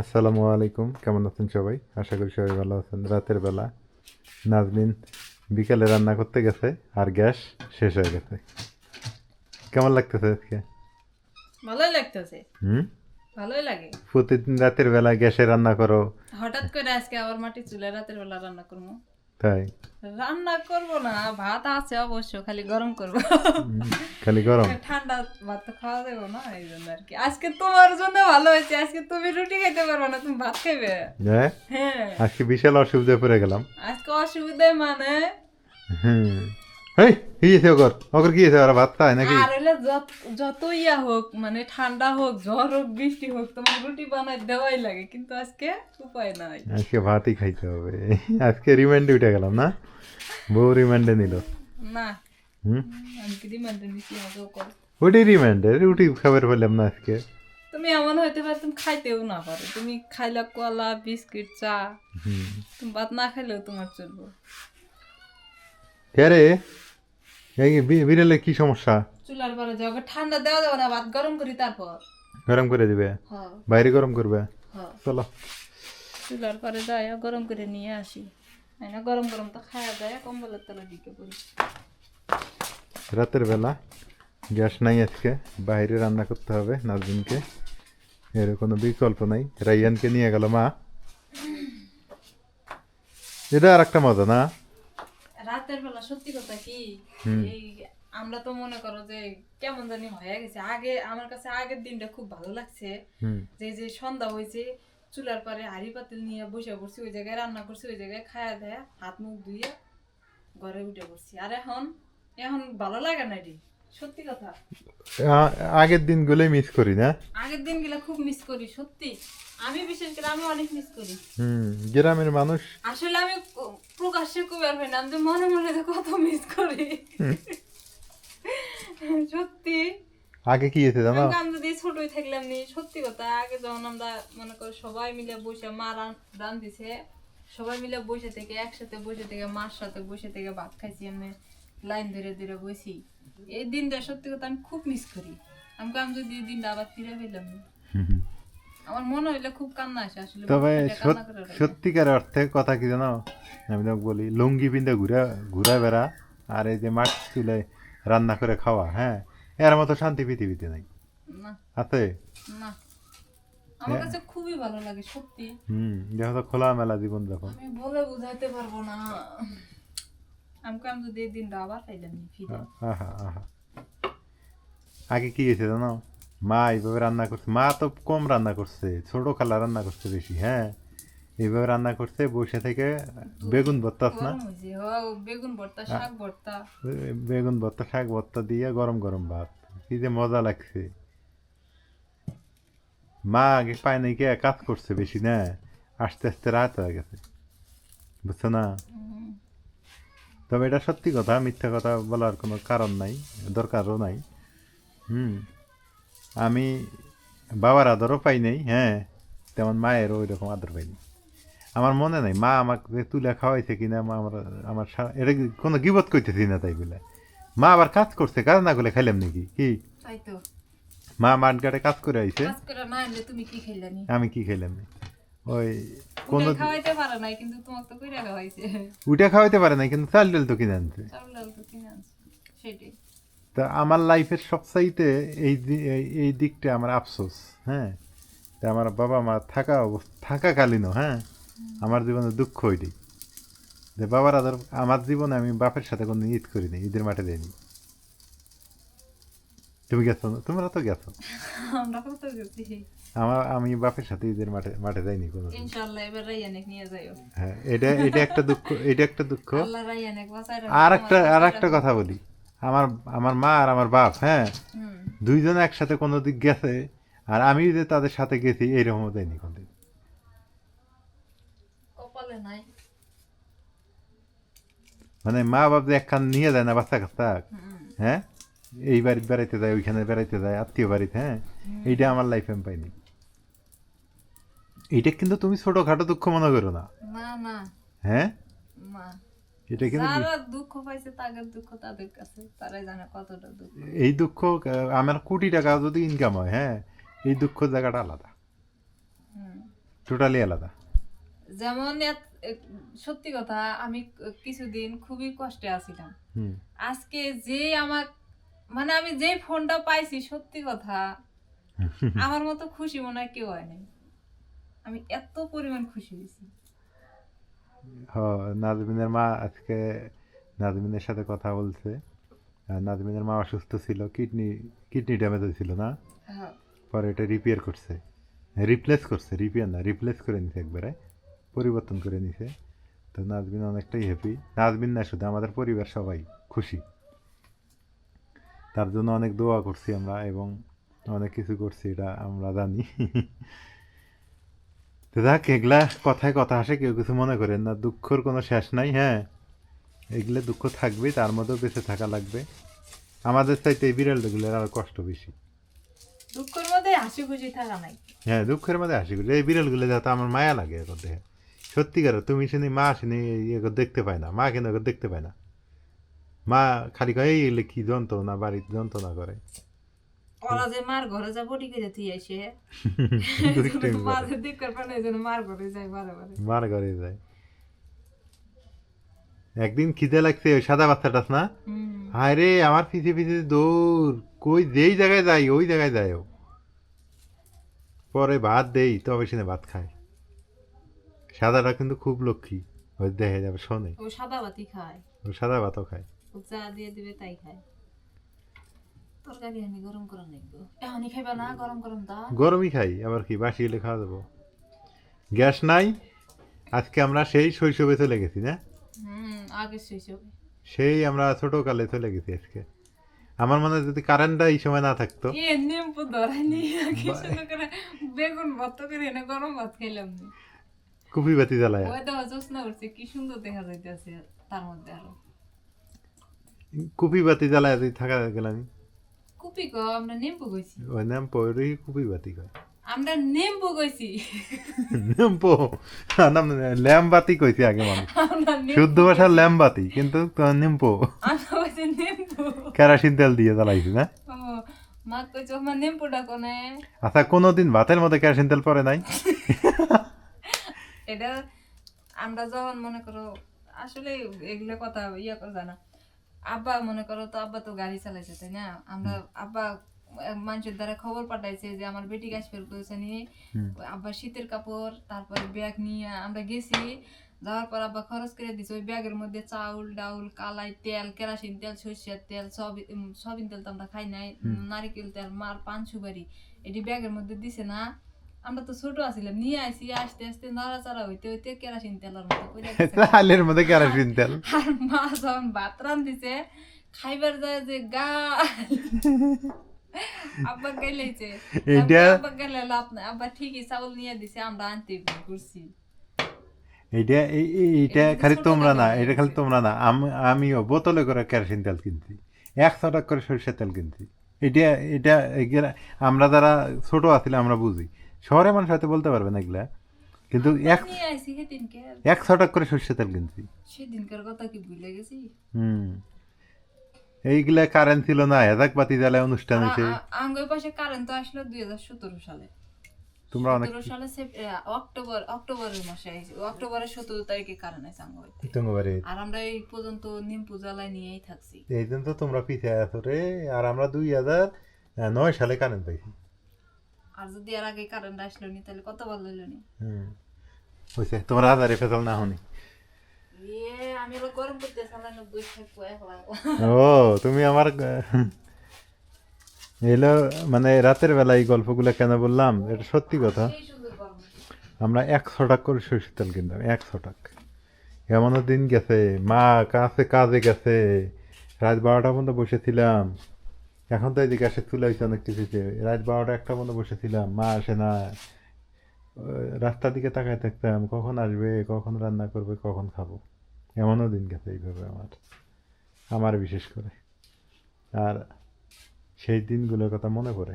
আসসালামু আলাইকুম। কেমন আছেন সবাই? আশা করি সবাই ভালো আছেন। রাতের বেলা নাজমিন বিকালে রান্না করতে গেছে আর গ্যাস শেষ হয়ে গেছে। কেমন লাগতেছে আজকে? ভালোই লাগতেছে। হুম? ভালোই লাগে। প্রতিদিন রাতের বেলা গ্যাসে রান্না করো। হঠাৎ করে আজকে আবার মাটি চুলে রাতের বেলা রান্না করব। তাই? রান্না করব না ভাত আছে অবশ্য খালি গরম করব। খালি গরম? ঠান্ডা ভাত তো খাওয়া যাবে না এই জন্য আর কি। আজকে তোমার জন্য ভালো হয়েছে আজকে তুমি রুটি খেতে পারবে না তুমি ভাত খাবে হ্যাঁ? হ্যাঁ। আজকে বিশাল অসুবিধায় পড়ে গেলাম। আজকে অসুবিধায় মানে? হুম। এই কি গেছে অগর অগর কি গেছে ওরা ভাত খায় নাকি? আর হইলে যত ইয়া হোক মানে ঠান্ডা হোক ঝড় হোক বৃষ্টি হোক তোমার রুটি বানাই দেওয়াই লাগে কিন্তু আজকে উপায় নাই। আজকে ভাতই খাইতে হবে। আজকে রিমান্ডে উঠে গেলাম না? বউ রিমান্ডে নিল। না। হুম? আমি রিমান্ডে নিচ্ছি আমাকেও কর। ওটি রিমান্ডে রুটি খাবার পেলাম না আজকে। তুমি এমন হইতে পারে তুমি খাইতেও না পারো। তুমি খাইলা কলা বিস্কিট চা। হুম। তুমি ভাত না খাইলেও তোমার চলবো। কে রে? এই বিড়ালে কি সমস্যা? চুলার পরে যাবে ঠান্ডা দেওয়া যাবে না ভাত গরম করি তারপর। গরম করে দিবে? হ্যাঁ। বাইরে গরম করবে? হ্যাঁ। চলো। চুলার পরে যায় গরম করে নিয়ে আসি। না গরম গরম তো খাওয়া যায় কম্বলের তলে দিকে পড়ি। রাতের বেলা গ্যাস নাই আজকে বাইরে রান্না করতে হবে নাজদিনকে এর কোনো বিকল্প নাই। রাইয়ানকে নিয়ে গেল মা। এটা আর একটা মজা না? রাতের বেলা সত্যি কথা কি? এই আমরা তো মনে করো যে কেমন জানি হয়ে গেছে। আগে আমার কাছে আগের দিনটা খুব ভালো লাগছে। যে যে সন্ধ্যা হয়েছে চুলার পরে হাড়ি পাতিল নিয়ে বসে পড়ছি ওই জায়গায় রান্না করছি ওই জায়গায় খায়া দেয়া হাত মুখ ধুয়ে ঘরে উঠে পড়ছি। আর এখন এখন ভালো লাগে না রে সত্যি কথা। আগের দিনগুলোই মিস করি না? আগের দিনগুলো খুব মিস করি সত্যি। আমি বিশেষ করে আমি অনেক মিস করি। হুম গ্রামের মানুষ? আসলে আমি প্রকাশ্যে খুব আর না আমি মনে মনে কত মিস করি। সত্যি। আগে কি হয়েছে জানো? আমি যদি ছোটই থাকলাম নি সত্যি কথা আগে যখন আমরা মনে করো সবাই মিলে বসে মা রান- রান্ধিছে সবাই মিলে বসে থেকে একসাথে বসে থেকে মার সাথে বসে থেকে ভাত খাইছি আমি লাইন ধরে ধরে বসি এই দিনটা সত্যি কথা আমি খুব মিস করি। আমাকে আমি যদি দিনটা আবার ফিরে পেলাম। আমার মনে হইলে খুব কান্না আসে আসলে তবে। সত্যিকার অর্থে কথা কি জানো? আমি তোমাকে বলি লুঙ্গি পিন্ধে ঘুরে ঘুরা বেড়া আর এই যে মাছ চুলে রান্না করে খাওয়া হ্যাঁ? এর মতো শান্তি পৃথিবীতে নাই। আছে? না। আমার কাছে খুবই ভালো লাগে সত্যি। হুম যেহেতু খোলামেলা জীবন যখন আমি বলে বুঝাইতে পারব না। আমাকে আমি যদি দিনটা আবার পাইলাম আহা আহা আগে কি গেছে জানো? মা এইভাবে রান্না করছে। মা তো কম রান্না করছে ছোট খালা রান্না করছে বেশি হ্যাঁ? এইভাবে রান্না করছে বসে থেকে বেগুন ভর্তা না? বেগুন ভর্তা শাক ভর্তা। বেগুন ভর্তা শাক ভর্তা দিয়ে গরম গরম ভাত। কি যে মজা লাগছে। মা আগে পায় নাই কে কাজ করছে বেশি না? আস্তে আস্তে রাত হয়ে গেছে। বুঝছ না? তবে এটা সত্যি কথা মিথ্যা কথা বলার কোনো কারণ নাই দরকারও নাই। হুম আমি বাবার আদরও পাই নাই হ্যাঁ তেমন মায়েরও ওই রকম আদর পাইনি আমার মনে নাই মা আমাকে তুলে খাওয়াইছে কিনা মা আমার আমার এটা কোনো গিবত করতেছি না তাই বলে। মা আবার কাজ করছে কাজ না করলে খাইলাম নাকি? কি? মা মাঠঘাটে কাজ করে আইছে। আমি কি খাইলাম ওই কোনো খাওয়াইতে পারো নাই কিন্তু তোমাকে তো কইরা খাওয়াইছে। উঠে খাওয়াইতে পারে না কিন্তু চাল ডাল তো কিনে আনছে। চাউল ডাল তো কিনে আনছে সেটাই। তা আমার লাইফের সবচাইতে এই এই- দিকটা আমার আফসোস হ্যাঁ? তা আমার বাবা মা থাকা অবস্থা থাকাকালীনও হ্যাঁ? আমার জীবনে দুঃখ ওইটাই যে বাবার আদর আমার জীবনে আমি বাপের সাথে কোনো ঈদ করিনি ঈদের মাঠে দেয়নি তুমি গেছো না? তোমরা তো গেছো? আমরা কত গেছি। আমার আমি বাপের সাথে ঈদের মাঠে মাঠে যাইনি কোনো ইনশাআল্লাহ এবার রাইয়ানেক নিয়ে যাইও। হ্যাঁ এটা এটা একটা দুঃখ এটা একটা দুঃখ। আল্লাহ রাইয়ানেক বাঁচায় আর একটা আর একটা কথা বলি। আমার আমার মা আর আমার বাপ হ্যাঁ? দুইজন একসাথে কোনো দিক গেছে আর আমি যে তাদের সাথে গেছি এইরকম দেয়নি কপালে নাই। মানে মা বাপ যে একখান নিয়ে যায় না বাচ্চা কাচ্চা হ্যাঁ? এই বাড়িতে বেড়াইতে যায় ওইখানে বেড়াইতে যায় আত্মীয় বাড়িতে হ্যাঁ? এইটা আমার লাইফে আমি পাইনি। এইটা কিন্তু তুমি ছোটখাটো দুঃখ মনে করো না। হ্যাঁ? এটা কিন্তু দুঃখ পাইছে তাদের দুঃখ তাদের কাছে। তারাই জানে কতটা দুঃখ। এই দুঃখ আমার কোটি টাকা যদি ইনকাম হয় হ্যাঁ? এই দুঃখ জায়গাটা আলাদা। টোটালি আলাদা। যেমন সত্যি কথা আমি কিছুদিন খুবই কষ্টে আছিলাম। আজকে যে আমার মানে আমি যে ফোনটা পাইছি সত্যি কথা আমার মতো খুশি মনে হয় কেউ হয় নাই। আমি এত পরিমাণ খুশি হয়েছি। হ নাজমিনের মা আজকে নাজমিনের সাথে কথা বলছে। নাজমিনের মা অসুস্থ ছিল কিডনি কিডনি ড্যামেজ হয়েছিল না? হ্যাঁ পরে এটা রিপেয়ার করছে। রিপ্লেস করছে রিপেয়ার না রিপ্লেস করে নিছে একবারে পরিবর্তন করে নিছে। তো নাজমিন অনেকটাই হ্যাপি নাজমিন না শুধু আমাদের পরিবার সবাই খুশি। তার জন্য অনেক দোয়া করছি আমরা এবং অনেক কিছু করছি এটা আমরা জানি। তো যাক এগুলা কথায় কথা আসে কেউ কিছু মনে করেন না। দুঃখর কোনো শেষ নাই হ্যাঁ। এগুলো দুঃখ থাকবেই তার মধ্যেও বেঁচে থাকা লাগবে। আমাদের চাইতে এই বিড়ালগুলোর আরও কষ্ট বেশি। দুঃখের মধ্যে হাসি খুশি থাকা নাই। হ্যাঁ দুঃখের মধ্যে হাসি করি এই বিড়ালগুলো যাতে আমার মায়া লাগে এখন দেখে সত্যিকার তুমি শুনি মা শুনি দেখতে পায় না মা কিন্তু দেখতে পায় না। মা খালি কয় এই এগুলো কি যন্ত্রণা বাড়িতে যন্ত্রণা করে? ওরা যে মার ঘরে যা বটি করে তুই যেন মার ঘরে যায় বারে মার ঘরে যায়। একদিন খিদে লাগছে ওই সাদা বাচ্চাটা না? হায় রে আমার পিছে পিছে দৌড় কই যেই জায়গায় যাই ওই জায়গায় যায় ও। পরে ভাত দেই তবে সে ভাত খায়। সাদাটা কিন্তু খুব লক্ষ্মী ওই দেখে যাবে শোনে। ও সাদা বাতি খায়। ও সাদা ভাতও খায়। যা দিয়ে দিবে তাই খায়। তরকারি আমি গরম করে নেব। এখনই খাইবা না গরম গরম দা গরমই খাই আবার কি বাসি এলে খাওয়া দেবো গ্যাস নাই আজকে আমরা সেই শৈশবে চলে গেছি না? হুম আগে শৈশবে। সেই আমরা ছোটকালে চলে গেছি আজকে। আমার মনে হয় যদি কারেন্টটা এই সময় না থাকতো। এ নিম্পু ধরাইনি আগে করে বেগুন ভর্ত করে এনে গরম ভাত খাইলাম কুপি বাতি জ্বালায়। ওই উঠছে কি সুন্দর দেখা যাইতেছে তার মধ্যে আরও। কুপি বাতি জ্বালায় থাকা গেলাম। কুপি গো আমরা নিম্পু গইছি ওই নাম পৌরই কুপি বাতি কয়। আমরা নিম্পু গইছি নেম্পো নাম ল্যাম্প বাতি কইছি আগে মানুষ। শুদ্ধ ভাষা ল্যাম্প বাতি কিন্তু নেম্পো আমরা কইছি নিম্পু কেরাসিন তেল দিয়ে জ্বালাইছি না? ও মা কইছো আমার নিম্পুটা কোনে? আচ্ছা কোনোদিন ভাতের মধ্যে কেরাসিন তেল পরে নাই? এটা আমরা যখন মনে করো আসলে এগুলো কথা ইয়ে করে জানা আব্বা মনে করো তো আব্বা তো গাড়ি চালাইছে তাই না? আমরা আব্বা মানুষের দ্বারা খবর পাঠাইছে যে আমার বেটি গাছ ফেল করেছে নিয়ে। আব্বা শীতের কাপড় তারপরে ব্যাগ নিয়ে আমরা গেছি। যাওয়ার পর আব্বা খরচ করে দিছে ওই ব্যাগের মধ্যে চাউল ডাউল কালাই তেল কেরাসিন তেল সরষের তেল সব সবিন তেল তো আমরা খাই নাই। নারিকেল তেল মার পান সুপারি এটি ব্যাগের মধ্যে দিছে না। আমরা তো ছোট আছিলাম নিয়ে আসি আস্তে আস্তে নাড়াচাড়া হইতে হইতে কেরাসিন তেল তেলের মতো করে। হালের মধ্যে কেরাসিন তেল। আর মা যখন ভাত রান্ধিছে খাইবার যায় যে গা। আব্বা গেলেছে এইটা- আব্বা গেলে লাভ নাই আব্বা ঠিকই চাউল নিয়ে দিছে আমরা আনতে ভুল করছি। এইটা এই- এই- এইটা এটা খালি তোমরা না এটা খালি তোমরা না। আম- আমিও বোতলে করে কেরোসিন তেল কিনছি। একশো টাকা করে সরষের তেল কিনছি। এটা এটা আমরা যারা ছোট আছিলাম আমরা বুঝি। শহরে মানুষ হয়তো বলতে পারবে না এগুলা। কিন্তু এক নিয়ে আইছি সেদিনকে। একশো টাকা করে সরষের তেল কিনছি। সেদিনকার কথা কি ভুলে গেছি? হুম। এইগুলা কারেন্ট ছিল না হেজাক বাতি জ্বালায় অনুষ্ঠান হয়েছে আঙ্গুর পাশে কারেন্ট তো আসলো দুই হাজার সতেরো সালে। তোমরা অনেক সালে অক্টোবর অক্টোবরের মাসে আইছে। অক্টোবরের সতেরো তারিখে আছে আর আমরা এই পর্যন্ত নিম পূজালায় নিয়েই থাকছি। এই জন্য তো তোমরা পিছিয়ে আছো রে। আর আমরা দুই হাজার নয় সালে কারেন্ট পাইছি। আর যদি আর আগে কারেন্ট আসলো নি তাহলে কত ভালো হইল নি? হয়েছে তোমরা ফেসাল না হনি? ইয়ে আমি হলো গরম করতে চালানো বসে থাকব একলা ও তুমি আমার এলো মানে রাতের বেলা এই গল্পগুলো কেন বললাম? এটা সত্যি কথা। আমরা একশো টাকা করে সরষের তেল কিনতাম একশো টাকা। এমনও দিন গেছে মা কাছে কাজে গেছে। রাত বারোটা পর্যন্ত বসেছিলাম এখন তো এদিকে আসে তুলে হয়েছে অনেক কিছুতে। রাত বারোটা একটা পর্যন্ত বসেছিলাম। মা আসে না। রাস্তার দিকে তাকায় থাকতাম। কখন আসবে কখন রান্না করবে কখন খাব। এমনও দিন গেছে এইভাবে আমার। আমার বিশেষ করে। আর সেই দিনগুলোর কথা মনে পড়ে।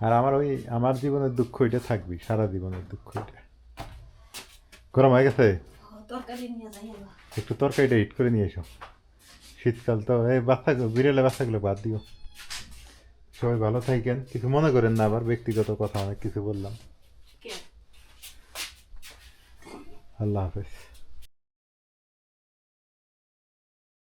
আর আমার ওই আমার জীবনের দুঃখ এটা থাকবি সারা জীবনের দুঃখ এটা। গরম হয়ে গেছে। একটু তরকারিটা হিট করে নিয়ে এসো। শীতকাল তো এই বাচ্চা বিড়ালে বাচ্চাগুলো বাদ দিও। সবাই ভালো থাকেন। কিছু মনে করেন না আবার ব্যক্তিগত কথা অনেক কিছু বললাম। আল্লাহ হাফেজ।